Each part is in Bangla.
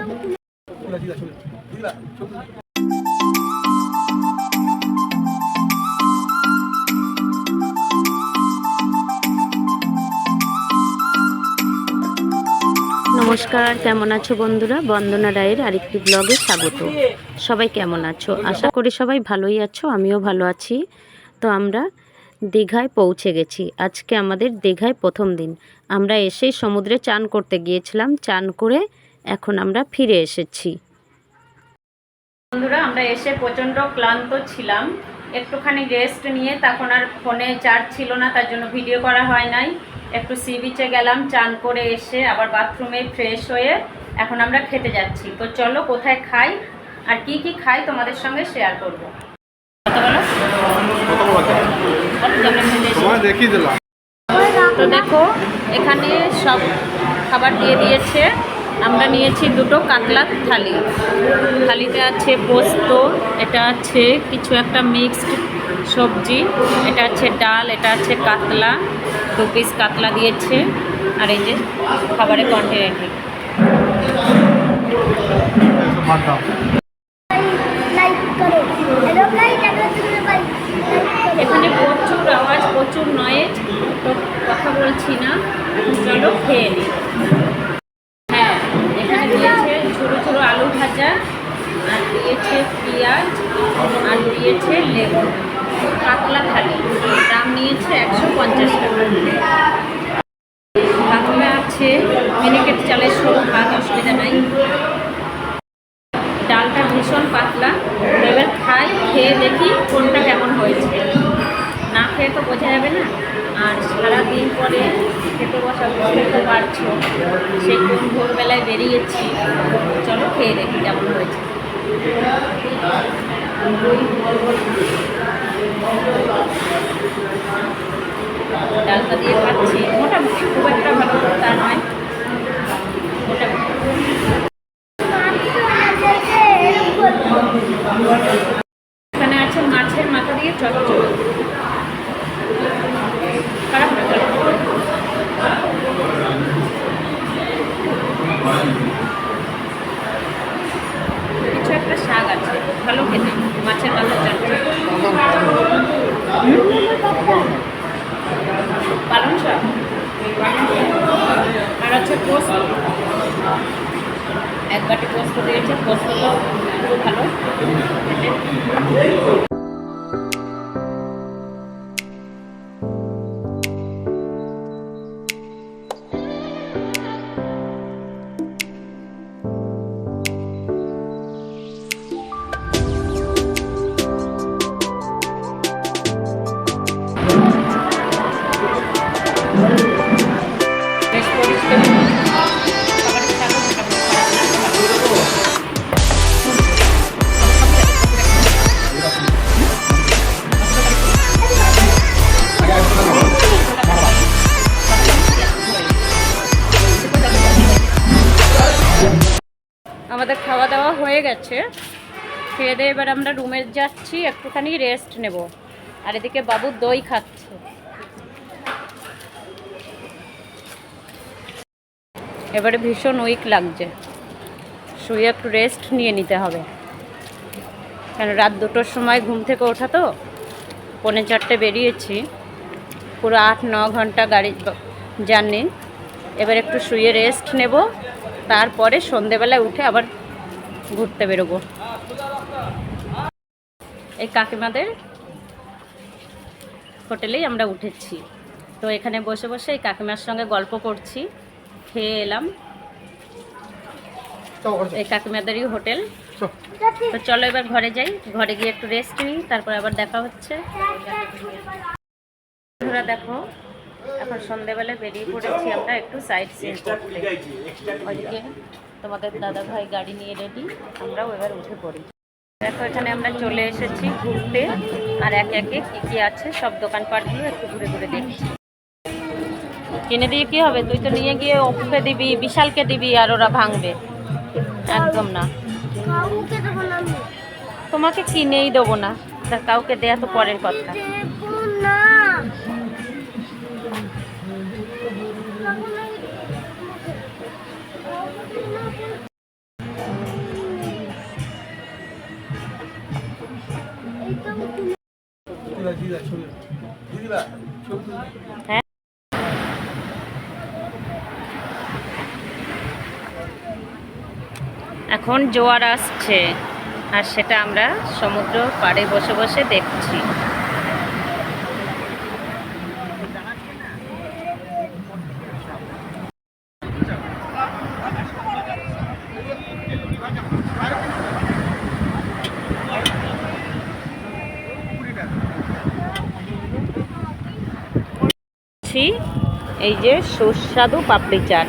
নমস্কার, কেমন আছো বন্ধুরা? বন্দনা রায়ের আরেকটি ব্লগে স্বাগত। সবাই কেমন আছো? আশা করি সবাই ভালোই আছো, আমিও ভালো আছি। তো আমরা দীঘায় পৌঁছে গেছি। আজকে আমাদের দীঘায় প্রথম দিন। আমরা এসেই সমুদ্রে চান করতে গিয়েছিলাম। চান করে এখন আমরা ফিরে এসেছি। বন্ধুরা আমরা এসে প্রচণ্ড ক্লান্ত ছিলাম। একটুখানি রেস্ট নিয়ে তখন আর ফোনে চার্জ ছিল না তার জন্য ভিডিও করা হয় নাই। একটু সি বিচে গেলাম চান করে এসে আবার বাথরুমে ফ্রেশ হয়ে এখন আমরা খেতে যাচ্ছি। তো চলো কোথায় খাই আর কি কি খাই তোমাদের সঙ্গে শেয়ার করব। তো দেখো এখানে সব খাবার দিয়ে দিয়েছে। আমরা নিয়েছি দুটো কাতলা থালি। থালিতে আছে পোস্ত, এটা আছে কিছু একটা মিক্সড সবজি, এটা আছে ডাল, এটা আছে কাতলা, দু পিস কাতলা দিয়েছে, আর এই যে খাবারের কন্টিনেন্ট মার দাও লাইক করো হ্যালো গাইস আমরা তুমি লাইক করো এখানে প্রচুর আওয়াজ প্রচুর নয়েজ তো কথা বলছি না এখন চলো খেয়ে নিই হ্যাঁ এখানে দিয়েছে ছোটো ছোটো আলু ভাজা আর দিয়েছে পেঁয়াজ আর দিয়েছে লেবু কাতলা থালি নিয়েছে একশো পঞ্চাশ টাকা। কাতলা আছে, মিনিকেট চালের সরু ভাত, অসুবিধা নাই। ডালটা ভীষণ পাতলা। এবার খাই, খেয়ে দেখি কোনটা কেমন হয়েছে। না খেয়ে তো বোঝা যাবে না। আর সারাদিন পরে খেতে বসা বুঝতে তো পারছ, সেই কোন ভোরবেলায় বেরিয়েছি। চলো খেয়ে দেখি কেমন হয়েছে। ডালটা দিয়ে পাচ্ছি মোটামুটি খুব একটা ভালো তা নয়। মোটামুটি। এখানে আছে মাছের মাথা দিয়ে চচ্চড়ি খারাপ না খারাপ। কিছু একটা শাক আছে ভালো খেতে মাছের মাথা চচ্চড়ি পালং শাক আর আছে পোস্ত। এক বাটি পোস্ত দিয়েছে পোস্ত খুব ভালো। আমাদের খাওয়া দাওয়া হয়ে গেছে। খেয়ে দিয়ে এবার আমরা রুমে যাচ্ছি, একটুখানি রেস্ট নেব। আর এদিকে বাবু দই খাচ্ছে। এবারে ভীষণ উইক লাগছে। শুয়ে একটু রেস্ট নিয়ে নিতে হবে। কেন রাত দুটোর সময় ঘুম থেকে ওঠা তো, পৌনে চারটে বেরিয়েছি। পুরো আট, ন ঘণ্টা গাড়ি, জার্নি। এবার একটু শুয়ে রেস্ট নেব। তারপরে সন্ধেবেলায় উঠে আবার ঘুরতে বেরোবো। এই কাকিমাদের হোটেলেই আমরা উঠেছি। তো এখানে বসে বসে এই কাকিমার সঙ্গে গল্প করছি খেয়ে এলাম। এই কাকিমাদেরই হোটেল। তো চলো এবার ঘরে যাই ঘরে গিয়ে একটু রেস্ট নিই তারপর আবার দেখা হচ্ছে। বন্ধুরা দেখো এখন সন্ধেবেলা বেরিয়ে পড়েছি আমরা একটু সাইড সিন করতে। ওইদিকে তোমাদের দাদা ভাই গাড়ি নিয়ে রেডি আমরাও এবার উঠে পড়ি। দেখো এখানে আমরা চলে এসেছি ঘুরতে আর একে একে কী কী আছে সব দোকানপাটগুলো একটু ঘুরে ঘুরে দেখছি। কিনে দিয়ে কি হবে? তুই তো নিয়ে গিয়ে ওকে দিবি বিশালকে দিবি আর ওরা ভাঙবে। একদম না। তোমাকে কিনেই দেবো না। তা কাউকে দেয়া তো পরের কথা। হ্যাঁ। এখন জোয়ার আসছে আর সেটা আমরা সমুদ্র পাড়ে বসে বসে দেখছি খাচ্ছি এই যে সুস্বাদু পাপড়ি চাট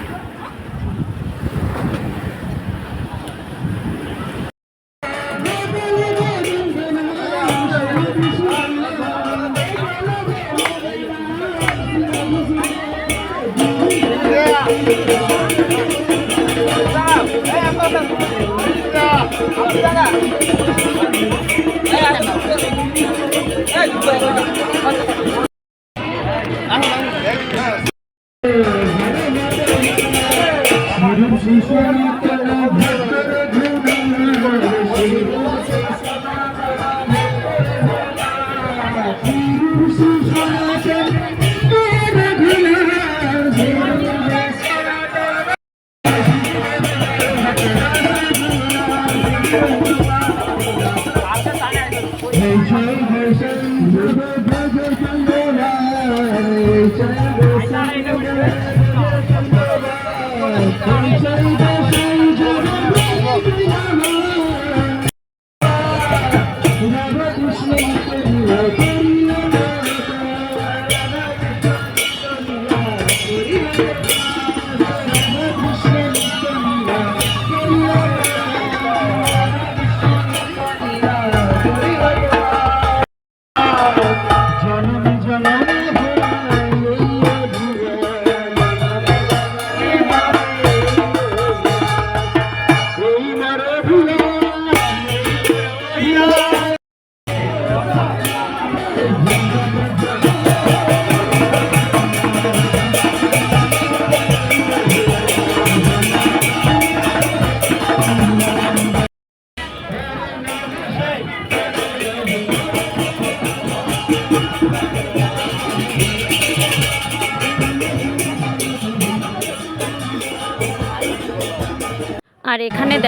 আর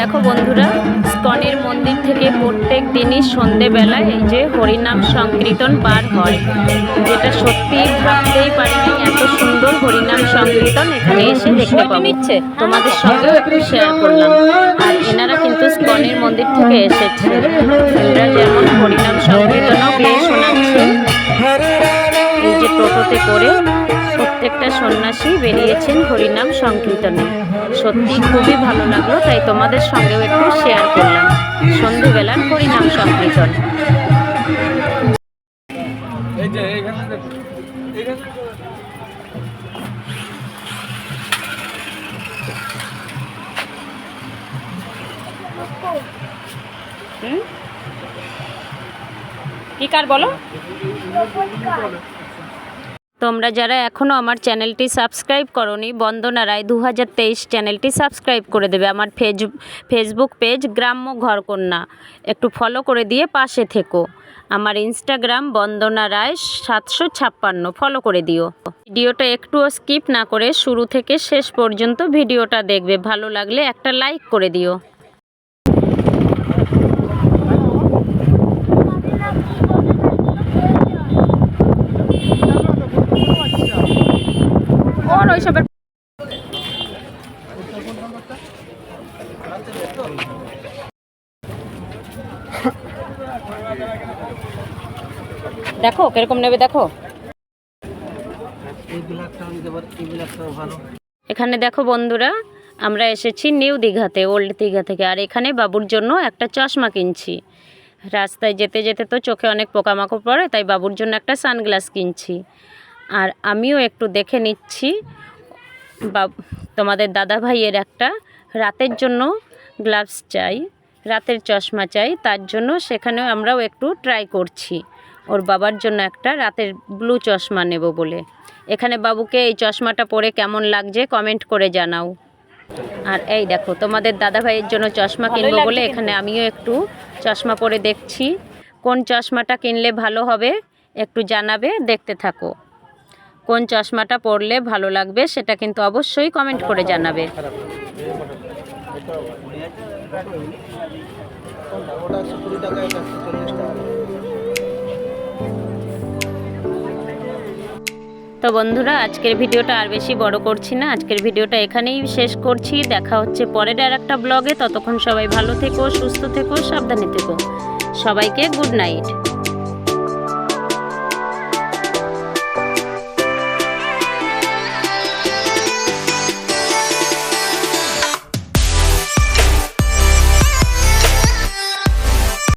দেখো বন্ধুরা স্কনের মন্দির থেকে প্রত্যেক দিনই সন্ধেবেলায় এই যে হরিনাম সংকীর্তন বার হয়। যেটা সত্যি ভাবতেই পারিনি এত সুন্দর হরিনাম সংকীর্তন এখানে এসে দেখতে পাবো। নিচ্ছে। তোমাদের সঙ্গেও একটু শেয়ার করলাম। আর এনারা কিন্তু স্কনের মন্দির থেকে এসেছে। এনারা যেমন হরিনাম সংকীর্তনও গিয়ে শোনাচ্ছেন এই যে টোটোতে করে প্রত্যেকটা সন্ন্যাসী বেরিয়েছেন হরিনাম সংকীর্তনে সত্যি খুবই ভালো লাগল তাই তোমাদের সঙ্গেও একটু শেয়ার করলাম সন্ধেবেলার হরিনাম সংকীর্তন কি কার বলো তোমরা যারা এখনও আমার চ্যানেলটি সাবস্ক্রাইব করনি, বন্দনা রায় দু হাজার তেইশ চ্যানেলটি সাবস্ক্রাইব করে দেবে। আমার ফেজ, ফেসবুক পেজ গ্রাম্য ঘরকন্যা। একটু ফলো করে দিয়ে পাশে থেকো। আমার ইনস্টাগ্রাম বন্দনা রায় সাতশো ছাপ্পান্ন। ফলো করে দিও। ভিডিওটা একটুও স্কিপ না করে শুরু থেকে শেষ পর্যন্ত ভিডিওটা দেখবে। ভালো লাগলে একটা লাইক করে দিও ওর ওইসবের দেখো কীরকম নেবে দেখো। এখানে দেখো বন্ধুরা আমরা এসেছি নিউ দীঘাতে ওল্ড দীঘা থেকে। আর এখানে বাবুর জন্য একটা চশমা কিনছি। রাস্তায় যেতে যেতে তো চোখে অনেক পোকামাকড় পড়ে তাই বাবুর জন্য একটা সানগ্লাস কিনছি। আর আমিও একটু দেখে নিচ্ছি বা তোমাদের দাদা ভাইয়ের একটা রাতের জন্য গ্লাভস চাই রাতের চশমা চাই তার জন্য সেখানেও আমরাও একটু ট্রাই করছি। ওর বাবার জন্য একটা রাতের ব্লু চশমা নেব বলে। এখানে বাবুকে এই চশমাটা পরে কেমন লাগছে কমেন্ট করে জানাও। আর এই দেখো তোমাদের দাদা ভাইয়ের জন্য চশমা কিনবো বলে এখানে আমিও একটু চশমা পরে দেখছি। কোন চশমাটা কিনলে ভালো হবে একটু জানাবে দেখতে থাকো। কোন চশমাটা পরলে ভালো লাগবে সেটা কিন্তু অবশ্যই কমেন্ট করে জানাবে? ওটা টাকা। তো বন্ধুরা, আজকের ভিডিওটা আর বেশি বড় করছি না। আজকের ভিডিওটা এখানেই শেষ করছি। দেখা হচ্ছে পরের আর একটা ব্লগে। ততক্ষণ সবাই ভালো থেকো, সুস্থ থেকো, সাবধানে থেকো। সবাইকে গুড নাইট।